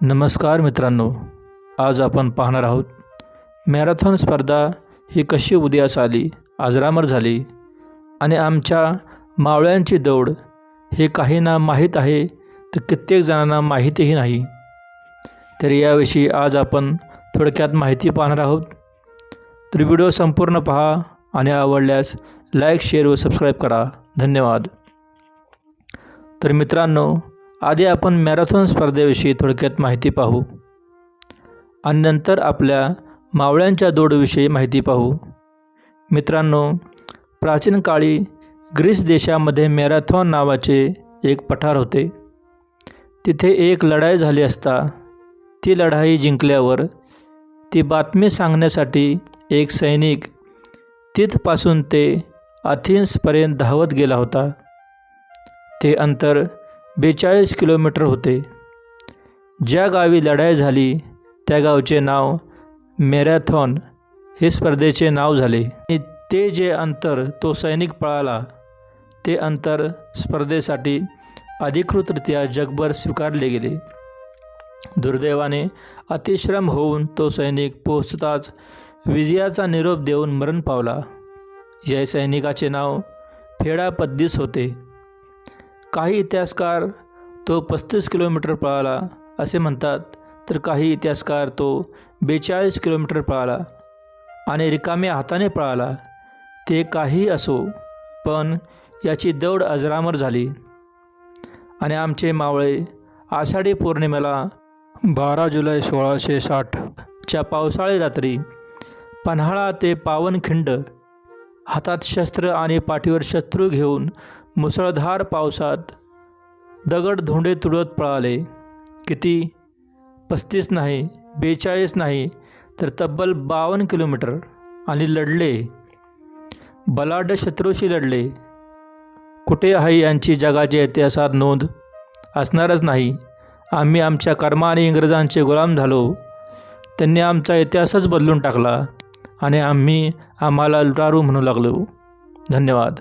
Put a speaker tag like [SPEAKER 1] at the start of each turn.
[SPEAKER 1] नमस्कार मित्रांनो आज आपण पाहणार आहोत मॅरेथॉन स्पर्धा ही कशी उदयास आली आजरामर झाली आणि आमच्या मावळ्यांची दौड हे काहींना माहीत आहे तर कित्येक जणांना माहितीही नाही. तर याविषयी आज आपण थोडक्यात माहिती पाहणार आहोत. तर व्हिडिओ संपूर्ण पहा आणि आवडल्यास लाईक शेअर व सबस्क्राईब करा. धन्यवाद. तर मित्रांनो आधी आपण मॅरेथॉन स्पर्धेविषयी थोडक्यात माहिती पाहू. आणि नंतर आपल्या मावळ्यांच्या दौडविषयी माहिती पाहू. मित्रांनो प्राचीन काळी ग्रीस देशामध्ये मॅरेथॉन नावाचे एक पठार होते. तिथे एक लढाई झाली असता ती लढाई जिंकल्यावर ती बातमी सांगण्यासाठी एक सैनिक तिथपासून ते अथिन्सपर्यंत धावत गेला होता. ते अंतर बेचाळीस किलोमीटर होते. ज्या गावी लढाई झाली त्या गावचे नाव मॅरेथॉन. हे स्पर्धेचे नाव झाले. आणि ते जे अंतर तो सैनिक पळाला ते अंतर स्पर्धेसाठी अधिकृतरित्या जगभर स्वीकारले गेले. दुर्दैवाने अतिश्रम होऊन तो सैनिक पोहोचताच विजयाचा निरोप देऊन मरण पावला. या सैनिकाचे नाव फेडा पद्दीस होते. काही इतिहासकार तो पस्तीस किलोमीटर पळाला असे म्हणतात. तर काही इतिहासकार तो बेचाळीस किलोमीटर पळाला आणि रिकाम्या हाताने पळाला. ते काही असो पण याची दौड अजरामर झाली. आणि आमचे मावळे आषाढी पौर्णिमेला बारा जुलै सोळाशे साठच्या पावसाळी रात्री पन्हाळा ते पावनखिंड हातात शस्त्र आणि पाठीवर शत्रू घेऊन मुसळधार पावसात दगड धोंडे तुडत पळाले. किती? पस्तीस नाही बेचाळीस नाही तर तब्बल बावन्न किलोमीटर आणि लढले. बलाढ्य शत्रूशी लढले. कुठे आहे यांची जगाच्या इतिहासात नोंद? असणारच नाही. आम्ही आमच्या कर्माने इंग्रजांचे गुलाम झालो. त्यांनी आमचा इतिहासच बदलून टाकला. आणि आम्ही आम्हाला लुटारू म्हणू लागलो. धन्यवाद.